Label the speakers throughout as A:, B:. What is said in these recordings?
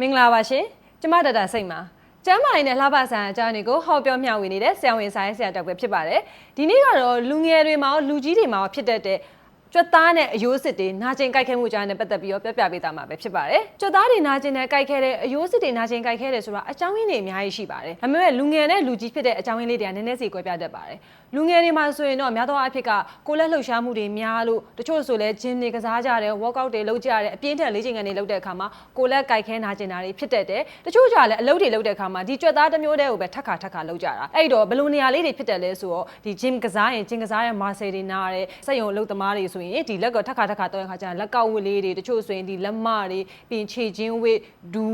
A: မင်္ဂလာပါရှင်ကျမဒေါက်တာစိတ်ပါကျမ်းမာရေးနဲ့လှပဆန်အကြောင်းတွေကိုဟောပြောမျှဝေနေတဲ့ဆရာဝန်ဆိုင်ဆရာတောက်ပဲဖြစ်ပါတယ်ဒီနေ့ကတော့လူငယ်တွေမှာရောလူကြီးတွေမှာရောဖြစ်တတ်တဲ့ ကြွက်သားနဲ့အယိုးစစ်တွေနာကျင်ကြိုက်ခဲမှုကြားနဲ့ပတ်သက်ပြီးတော့ပြပြပေးသားမှာပဲဖြစ်ပါတယ်။ကြွက်သားတွေနာကျင်နဲ့ကြိုက်ခဲတဲ့အယိုးစစ်တွေနာကျင်ကြိုက်ခဲတယ်ဆိုတာအကြောင်းရင်းတွေအများကြီးရှိပါတယ်။ဒါပေမဲ့လူငယ်နဲ့လူကြီးဖြစ်တဲ့အကြောင်းရင်းလေးတွေကနည်းနည်းစီကွဲပြားတတ်ပါတယ်။လူငယ်တွေမှာဆိုရင်တော့များသောအားဖြင့်ကကိုယ်လက်လှုပ်ရှားမှုတွေများလို့တချို့ဆိုလဲဂျင်းတွေကစားကြတယ် workout တွေလုပ်ကြတယ်အပြင်းထန်လေ့ကျင့်ခန်းတွေလုပ်တဲ့အခါမှာကိုယ်လက်ကြိုက်ခဲနာကျင်တာတွေဖြစ်တတ်တယ်။တချို့ကြလည်းအလုပ်တွေလုပ်တဲ့အခါမှာဒီကြွက်သားတစ်မျိုးတည်းကိုပဲထက်ခါထက်ခါလုပ်ကြတာ။အဲ့တော့ဘယ်လိုနေရာလေးတွေဖြစ်တယ်လဲဆိုတော့ဒီ gym ကစားရင် gym ကစားရဲ့ muscle တွေနားတယ်စက်ရုံအလုပ်သမားတွေဆိုရင်ဒီလက်ကထက်ခါထက်ခါတော့ခါကျရင်လက်ကောက်ဝတ်လေးတွေတချို့ဆိုရင်ဒီလက်မတွေပြီးရင်ခြေချင်းဝတ်ဒူ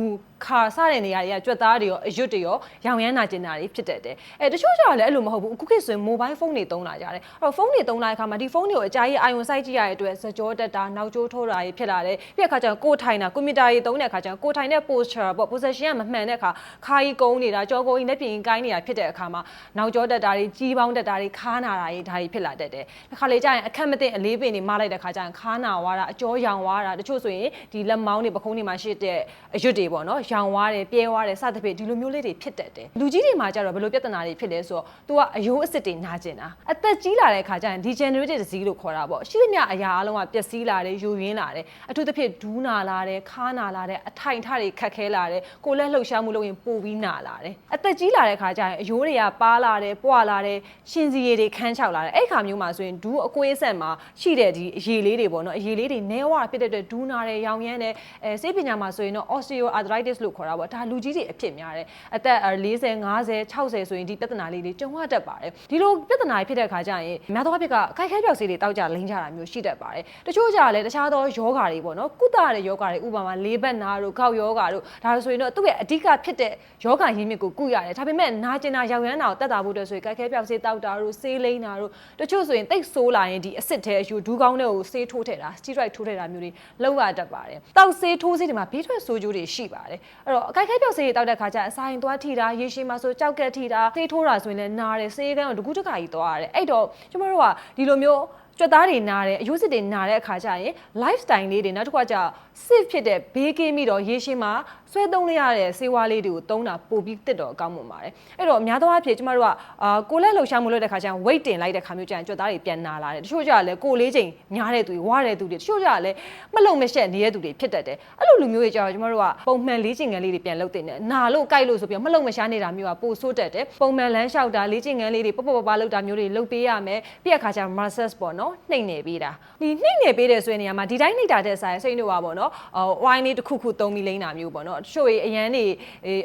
A: ခါစတဲ့နေရာတွေကကြွက်သားတွေရောအရွတ်တွေရောရောင်ရမ်းနာကျင်တာတွေဖြစ်တတ်တယ်အဲတချို့ကျတော့လည်းအဲ့လိုမဟုတ်ဘူးအခုခေတ်ဆိုရင် mobile phone တွေသုံးလာကြတယ်အဲ့တော့ဖုန်းတွေသုံးလာတဲ့အခါမှာဒီဖုန်းတွေကိုအကြာကြီးအာရုံစိုက်ကြည့်ရတဲ့အတွက်စကြောတက်တာနောက်ကျိုးထိုးတာတွေဖြစ်လာတယ်ပြီးတဲ့အခါကျတော့ကိုယ်ထိုင်တာကွန်ပျူတာတွေသုံးတဲ့အခါကျတော့ကိုယ်ထိုင်တဲ့ posture ပေါ့ position ကမမှန်တဲ့အခါခါကြီးကုန်းနေတာကြောကုန်းကြီးလက်ပြင်ကိုင်းနေတာဖြစ်တဲ့အခါမှာနောက်ကျောတက်တာတွေကြီးပေါင်းတက်တာတွေခါနာတာတွေဒါတွေဖြစ်လာတတ်တယ်တစ်ခါလေကျရင်အခက်မသိအလေးပင်တွေမလိုက်တဲ့အခါကျရင်ခါနာဝါတာအကျောရောင်ဝါတာတချို့ဆိုရင်ဒီလက်မောင်းတွေပခုံးတွေမှာရှိတဲ့အရွတ်တွေပေါ့နော်ရောင်ဝါတယ်ပြဲဝါတယ်စသဖြင့်ဒီလိုမျိုးလေးတွေဖြစ်တတ်တယ်လူကြီးတွေမှာကျတော့ဘယ်လိုပြဿနာတွေဖြစ်လဲဆိုတော့ तू ကအယိုးအစ်စ်တွေနာကျင်တာအသက်ကြီးလာတဲ့အခါကျရင် degenerative disease လို့ခေါ်တာပေါ့ရှိသမျှအရာအလုံးကပျက်စီးလာတယ်ယိုယွင်းလာတယ်အထူးသဖြင့်ဒူးနာလာတယ်ခါနာလာတယ်အထိုင်ထတွေခက်ခဲလာတယ်ကိုယ်လက်လှုပ်ရှားမှုလုပ်ရင်ပိုပြီးနာလာတယ်အသက်ကြီးလာတဲ့အခါကျရင်အယိုးတွေကပါလာတယ်ပွာလာတယ်ရှင်စီရည်တွေခန်းချောက်လာတယ်အဲ့ခါမျိုးမှာဆိုရင်ဒူးအကွေးဆက်မှာရှိတဲ့ဒီအရည်လေးတွေပေါ့နော်အရည်လေးတွေနဲဝါဖြစ်တဲ့အတွက်ဒူးနာတယ်ရောင်ရမ်းတယ်အဲစေပညာမှာဆိုရင်တော့ osteoarthritis လို့ခေါ်တာပေါ့ဒါလူကြီးတွေအဖြစ်များတယ်အသက်40 50 60ဆိုရင်ဒီပြဿနာလေးတွေကြုံရတတ်ပါတယ်ဒီလိုပြဿနာတွေဖြစ်တဲ့အခါကျရင်များသောအားဖြင့်ကခိုက်ခဲပြောက်ဆေးတွေတောက်ကြလိမ့်ကြတာမျိုးရှိတတ်ပါတယ်တချို့ကြလည်းတခြားသောယောဂါတွေပေါ့နော်ကုသရတဲ့ယောဂါတွေဥပမာလေးဘက်နာတို့ခေါက်ယောဂါတို့ဒါဆိုရင်တော့သူ့ရဲ့အဓိကဖြစ်တဲ့ယောဂါရင်းမြစ်ကိုကုရတယ်ဒါပေမဲ့နာကျင်တာရောက်ရမ်းတာကိုတက်တာဖို့အတွက်ဆိုရင်ခိုက်ခဲပြောက်ဆေးတောက်တာတို့ဆေးလိမ့်တာတို့တချို့ဆိုရင်တိတ်ဆိုးလာရင်ဒီအစ်စ်ထဲအယူဒူးကောင်းတဲ့ကိုဆေးထိုးထည့်တာ steroid ထိုးထည့်တာမျိုးတွေလောက်ရတတ်ပါတယ်တောက်ဆေးထိုးဆေးတွေမှာဘေးထွက်ဆိုးကျိုးတွေရှိပါတယ်အဲ့တော့အခိုက်ခဲပြောက်ဆေးတွေတောက်တဲ့ခါကျအစာရင်သွားထိတာရေရှည်မှာဆိုကြောက်ကက်ထိတာဆေးထိုးတာဆိုရင်လည်းနားတယ်ဆေးကန်းကိုတကူးတခါကြီးသွားရတယ်အဲ့တော့ကျမတို့ကဒီလိုမျိုးကြွက်သားတွေနားတယ်အယုစစ်တွေနားတဲ့အခါကျရင် lifestyle လေးတွေနောက်တစ်ခါကျ safe ဖြစ်တဲ့ဘေးကင်းပြီးတော့ရေရှည်မှာ ဆွဲသုံးလိုက်ရတဲ့ဆေးဝါးလေးတွေကိုသုံးတာပိုပြီးတစ်တော့အကောင်းမှပါတယ်အဲ့တော့အများသောအားဖြင့်ကျမတို့ကအာကိုလက်လှုပ်ရှားမှုလုပ်တဲ့ခါကျရင် weight တင်လိုက်တဲ့ခါမျိုးကျရင်ကြွက်သားတွေပြန်နာလာတယ်တချို့ကျလည်းကိုလေးချိန်ညားတဲ့သူတွေဝါတဲ့သူတွေတချို့ကျလည်းမလုံမရှက်နေတဲ့သူတွေဖြစ်တတ်တယ်အဲ့လိုလူမျိုးတွေကျတော့ကျမတို့ကပုံမှန်လေးချိန်ငန်းလေးတွေပြန်လုပ်တင်တယ်နာလို့ကြိုက်လို့ဆိုပြီးမလုံမရှားနေတာမျိုးကပိုဆိုးတတ်တယ်ပုံမှန်လမ်းလျှောက်တာလေးချိန်ငန်းလေးတွေပပပပလုပ်တာမျိုးတွေလုပ်ပေးရမယ်ပြီးတဲ့ခါကျ massage ပေါ့နော်နှိပ်နေပေးတာဒီနှိပ်နေပေးတယ်ဆိုတဲ့နေရာမှာဒီတိုင်းနှိပ်တာတဲ့ဆိုင်စိတ်တို့ပါပေါ့နော်ဟိုဝိုင်းလေးတစ်ခုခုသုံးပြီးလိမ့်တာမျိုးပေါ့နော်တချို့အရန်တွေ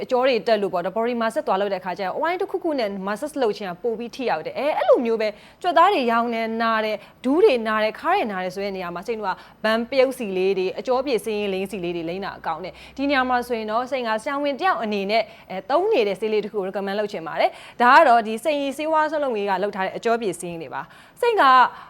A: အကျော်တွေတက်လို့ပေါ့နော် body massage သွားလုပ်တဲ့ခါကျရင်ဝိုင်းတစ်ခုခုနဲ့ massage လုပ်ချင်တာပိုပြီးထိရောက်တယ်အဲအဲ့လိုမျိုးပဲကြွက်သားတွေရောင်းနေနားတယ်ဒူးတွေနားတယ်ခါးတွေနားတယ်ဆိုတဲ့နေရာမှာစိတ်တို့ကဗန်ပြုတ်စီလေးတွေအကျော်ပြေစင်းရင်လိမ့်စီလေးတွေလိမ့်တာအကောင်းတယ်ဒီနေရာမှာဆိုရင်တော့စိတ်ကဆံဝင်တယောက်အနေနဲ့အဲသုံးနေတဲ့ဆေးလေးတစ်ခုကို recommend လုပ်ချင်ပါတယ်ဒါကတော့ဒီစိတ်ရည်ဆေးဝါးစလုံးလေးကလောက်ထားတဲ့အကျော်ပြေစင်းတွေပါစိတ်က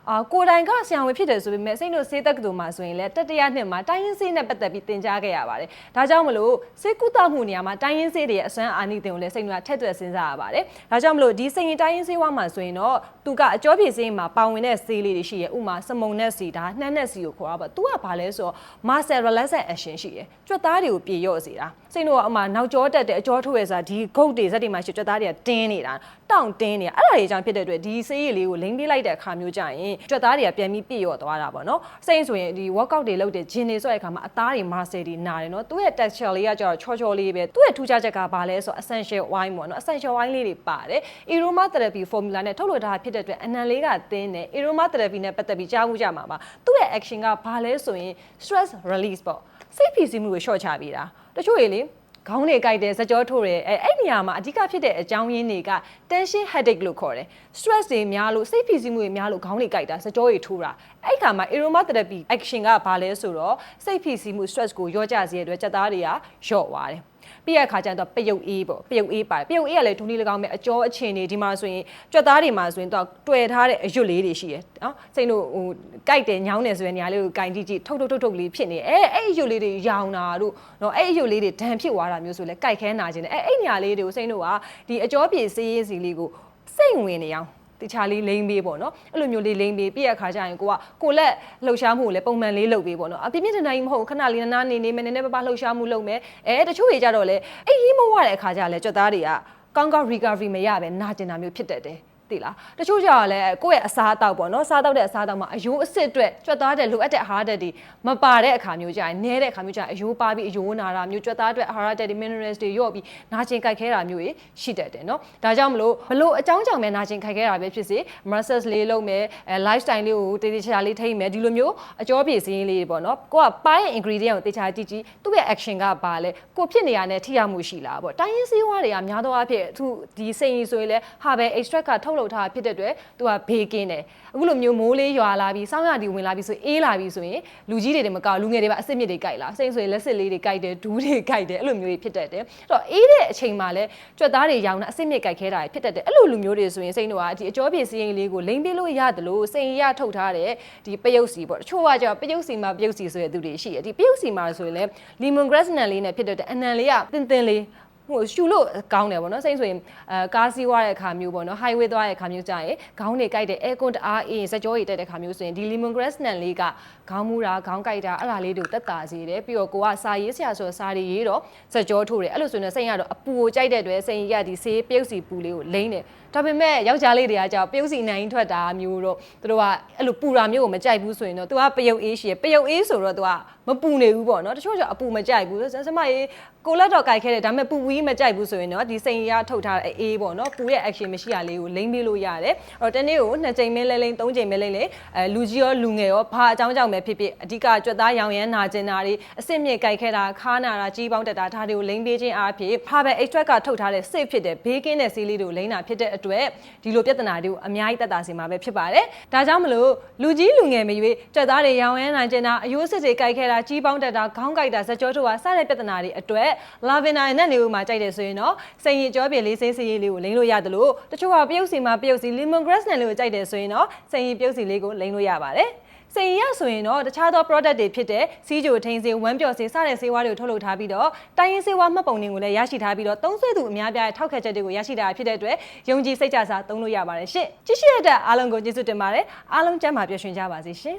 A: အာကိုယ်တိုင်ကဆံဝင်ဖြစ်တယ်ဆိုပေမဲ့စိတ်တို့ဆေးတက်ကတူမှာဆိုရင်လည်းတတရနှစ်မှာတိုင်းရင်းဆေးနဲ့ပတ်သက်ပြီးသင်ကြားခဲ့ရပါတယ်ဒါကြောင့်မလို့ဆေးကုသမှုနေရာမှာတိုင်းရင်းဆေးတွေရဲ့အစွမ်းအာနိသင်ကိုလည်းစိတ်တို့ကထက်သွက်စဉ်းစားရပါတယ်ဒါကြောင့်မလို့ဒီစိတ်ရင်တိုင်းရင်းဆေးဝါးမှာဆိုရင်တော့သူကအကျော်ပြေစင်းမှာပါဝင်တဲ့ဆေးလေးတွေရှိရဲ့ဥမာစမုံနဲ့စီဒါနှမ်းနဲ့စီကိုခေါ်တာပေါ့သူကဘာလဲဆိုတော့ muscle relaxant action ရှိတယ်ကြွက်သားတွေကိုပြေလျော့စေတာစိတ်တို့ကအမှနောက်ကျောတက်တဲ့အကျော်ထုတ်ရဆိုတာဒီဂုတ်တွေဇက်တွေမှာရှိကြွက်သားတွေကတင်းနေတာ တောင့်တင်းနေတာအဲ့ဒါတွေကြောင့်ဖြစ်တဲ့အတွက်ဒီဆေးရည်လေးကိုလိမ့်ပေးလိုက်တဲ့အခါမျိုးကြရင်ကြွက်သားတွေကပြန်ပြီးပြည့်ရော့သွားတာပေါ့နော်စိတ်ဆိုရင်ဒီ workout တွေလုပ်တဲ့ဂျင်တွေဆိုတဲ့အခါမှာအသားတွေ muscle တွေနာတယ်နော်သူ့ရဲ့ texture လေးကကျတော့ချောချောလေးပဲသူ့ရဲ့ထူးခြားချက်ကဘာလဲဆိုတော့ essential oil ပေါ့နော် essential oil လေးတွေပါတယ် aroma therapy formula နဲ့ထုတ်လို့ထားဖြစ်တဲ့အတွက်အနံလေးကသင်းတယ် aroma therapy နဲ့ပတ်သက်ပြီးကြားမှုကြမှာပါသူ့ရဲ့ action ကဘာလဲဆိုရင် stress release ပေါ့စိတ်ဖိစီးမှုကို short ချပေးတာတချို့ရေလေ ခေါင်းတွေကြိုက်တယ်စကြောထိုးတယ်အဲအဲ့နေရာမှာအဓိကဖြစ်တဲ့အကြောင်းရင်းတွေက tension headache လို့ခေါ်တယ် stress တွေများလို့စိတ်ဖိစီးမှုတွေများလို့ခေါင်းတွေကြိုက်တာစကြောတွေထိုးတာအဲ့ခါမှာ aromatherapy action ကဘာလဲဆိုတော့စိတ်ဖိစီးမှု stress ကိုရောကြစေတဲ့အတွက်စက်သားတွေကလျှော့သွားတယ် ပြီးရခါကျတော့ပယုတ်အေးပေါ့ပယုတ်အေးပါတယ်ပယုတ်အေးကလည်းဒူးနီ၎င်းပဲအကျော်အခြေအနေဒီမှာဆိုရင်ကြွက်သားတွေမှာဆိုရင်တော့တွေ့ထားတဲ့အရွတ်လေးတွေရှိရယ်နော်စိတ်တို့ဟိုကြိုက်တယ်ညောင်းတယ်ဆိုတဲ့နေရာလေးကိုကင်ကြည့်ကြည့်ထုတ်ထုတ်ထုတ်ထုတ်လေးဖြစ်နေအဲအဲ့အရွတ်လေးတွေရောင်တာတို့နော်အဲ့အရွတ်လေးတွေဒဏ်ဖြစ်သွားတာမျိုးဆိုလဲကြိုက်ခဲနာခြင်းတယ်အဲအဲ့နေရာလေးတွေကိုစိတ်တို့ကဒီအကျော်ပြေးစေးရေးစီလေးကိုစိတ်ဝင်နေအောင် တခြားလေးလိမ့်ပေးပေါ့နော်အဲ့လိုမျိုးလေးလိမ့်ပေးပြည့်ရခါကျရင်ကိုကကိုလက်လှုပ်ရှားမှုကိုလည်းပုံမှန်လေးလုပ်ပေးပေါ့နော်အပြင်းပြင်းထန်ထန်ကြီးမဟုတ်ဘူးခဏလေးနားနေနေမယ်နည်းနည်းပါးပါလှုပ်ရှားမှုလုပ်မယ်အဲတချို့တွေကြတော့လေအဲ့ရေးမဝတဲ့အခါကျလည်းကြွက်သားတွေကကောင်းကောင်း recovery မရပဲနာကျင်တာမျိုးဖြစ်တတ်တယ် သိလားတချို့ကြတော့လည်းကိုယ့်ရဲ့အစားအသောက်ပေါ့နော်စားတော့တဲ့အစားအသောက်မှာအယိုးအစ်စ်အတွက်ကြွက်သားတဲ့လိုအပ်တဲ့အာဟာရဓာတ်တွေမပါတဲ့အခါမျိုးကြရင်နဲတဲ့အခါမျိုးကြရင်အယိုးပါပြီးအယိုးနာတာမျိုးကြွက်သားအတွက်အာဟာရဓာတ်တွေ minerals တွေရော့ပြီးနာကျင်ကြိုက်ခဲတာမျိုးကြီးရှိတတ်တယ်နော်ဒါကြောင့်မလို့ဘလို့အကြောင်းကြောင့်ပဲနာကျင်ကြိုက်ခဲတာပဲဖြစ်စေ massage လေးလုပ်မယ်အဲ lifestyle လေးကိုတည်တည်ချာချာလေးထိမ့်မယ်ဒီလိုမျိုးအကျော်ပြေစင်းလေးတွေပေါ့နော်ကိုကပိုင်းရဲ့ ingredient ကိုတည်ချာကြည့်ကြည့်သူ့ရဲ့ action ကဘာလဲကိုဖြစ်နေရတဲ့ထိရောက်မှုရှိလားပေါ့တိုင်းရင်းစည်းဝါးတွေကများသောအားဖြင့်သူဒီစိန်ကြီးဆိုရင်လဲဟာပဲ extract ကထုတ်လုပ်ထားတာဖြစ်တဲ့အတွက်သူကဘေးကင်းတယ်အခုလိုမျိုးမိုးလေးရွာလာပြီးစောင်းရတီဝင်လာပြီးဆိုအေးလာပြီးဆိုရင်လူကြီးတွေတွေမကောက်လူငယ်တွေပါအစ်စ်မြစ်တွေကြိုက်လာစိန်ဆိုရင်လက်စစ်လေးတွေကြိုက်တယ်ဒူးတွေကြိုက်တယ်အဲ့လိုမျိုးတွေဖြစ်တတ်တယ်အဲ့တော့အေးတဲ့အချိန်မှာလဲကြွက်သားတွေရောင်းတာအစ်စ်မြစ်ကြိုက်ခဲတာဖြစ်တတ်တယ်အဲ့လိုလူမျိုးတွေဆိုရင်စိန်တို့ကဒီအကျော်ပြေစည်းရင်လေးကိုလိမ့်ပေးလို့ရတယ်လို့စိန်ရထုတ်ထားတဲ့ဒီပယုတ်စီပေါ့တချို့ကကြောပယုတ်စီမှာပယုတ်စီဆိုတဲ့သူတွေရှိတယ်ဒီပယုတ်စီမှာဆိုရင်လဲ lemon grass နံလေးနဲ့ဖြစ်တတ်တဲ့အနံလေးကတင်းတင်းလေး ဟိုရှူလို့ကောင်းတယ်ဗောနော်စိတ်ဆိုရင်အဲကားစီးွားတဲ့အခါမျိုးပေါ့နော် highway သွားတဲ့အခါမျိုးကြာရင်ခေါင်းတွေကြိုက်တဲ့ air con တအားအေးစကြောတွေတက်တဲ့အခါမျိုးဆိုရင်ဒီ lemon grass နံလေးကခေါင်းမူတာခေါင်းကြိုက်တာအဲ့ဒါလေးတွေကိုတက်တာစေတယ်ပြီးတော့ကိုကစာရေးဆရာဆိုတော့စာတွေရေးတော့စကြောထိုးတယ်အဲ့လိုဆိုရင်စိတ်ကတော့အပူကိုကြိုက်တဲ့အတွက်စိတ်ရဒီဆေးပြုတ်စီပူလေးကိုလိမ့်တယ်ဒါပေမဲ့ယောက်ျားလေးတွေကကြောက်ပြုတ်စီနိုင်ထွက်တာမျိုးတော့သူတို့ကအဲ့လိုပူတာမျိုးကိုမကြိုက်ဘူးဆိုရင်တော့သူကပယုတ်အေးရှိရပယုတ်အေးဆိုတော့သူကမပူနေဘူးပေါ့နော်တချို့ကျအပူမကြိုက်ဘူးစမရေးကိုလက်တော့ကြိုက်ခဲ့တယ်ဒါပေမဲ့ပူဝီးမကြိုက်ဘူးဆိုရင်တော့ဒီစိန်ရထုတ်ထားတဲ့အေးပေါ့နော်ပူရဲ့ action မရှိရလေးကိုလိမ့်ပေးလို့ရတယ်အဲ့တော့တနေ့ကိုနှစ်ချိန်မဲလဲလိမ့်သုံးချိန်မဲလိမ့်လေအဲလူကြီးရောလူငယ်ရောဘာအကြောင်းကြောင့်ပဲဖြစ်ဖြစ်အဓိကကြွက်သားရောင်ရမ်းနာကျင်တာတွေအစ်စ်မြစ်ကြိုက်ခဲ့တာခါနာတာကြီးပေါင်းတက်တာဒါတွေကိုလိမ့်ပေးခြင်းအားဖြင့်ဖာပဲ extract ကထုတ်ထားတဲ့ safe ဖြစ်တဲ့ဘေးကင်းတဲ့ဆေးလေးတွေကိုလိမ့်တာဖြစ်တဲ့အတွက်ဒီလိုပြဿနာတွေကိုအများကြီးတက်တာစီမှာပဲဖြစ်ပါတယ်ဒါကြောင့်မလို့လူကြီးလူငယ်မရွေးကြွက်သားတွေရောင်ရမ်းနာကျင်တာအယိုးစစ်တွေကြိုက်ခဲ့တာကြီးပေါင်းတက်တာခေါင်းကြိုက်တာစကြောထုတ်တာစတဲ့ပြဿနာတွေအတွက် lavender နဲ့နေဦးမှာကြိုက်တယ်ဆိုရင်တော့စိန်ရည်ကြောပြေလေးစိမ့်စီရေးလေးကိုလိမ့်လို့ရတယ်လို့တချို့ကပြုတ်စီမှာပြုတ်စီ lemon grass နဲ့လေးကိုကြိုက်တယ်ဆိုရင်တော့စိန်ရည်ပြုတ်စီလေးကိုလိမ့်လို့ရပါတယ် စိန်ရဆိုရင်တော့တခြားသော product တွေဖြစ်တဲ့စီးကြိုထိန်စေဝမ်းပျော်စေစတဲ့ဆေးဝါးတွေကိုထုတ်လုပ်ထားပြီးတော့တိုင်းရင်းဆေးဝါးမှတ်ပုံတွေကိုလည်းရရှိထားပြီးတော့သုံးစွဲသူအများပြားရဲ့ထောက်ခံချက်တွေကိုရရှိတာဖြစ်တဲ့အတွက်ယုံကြည်စိတ်ချစွာသုံးလို့ရပါတယ်ရှင့်ကြည့်ရှိရတဲ့အားလုံးကိုကျေးဇူးတင်ပါတယ်အားလုံးကျမ်းမာပျော်ရွှင်ကြပါစေရှင်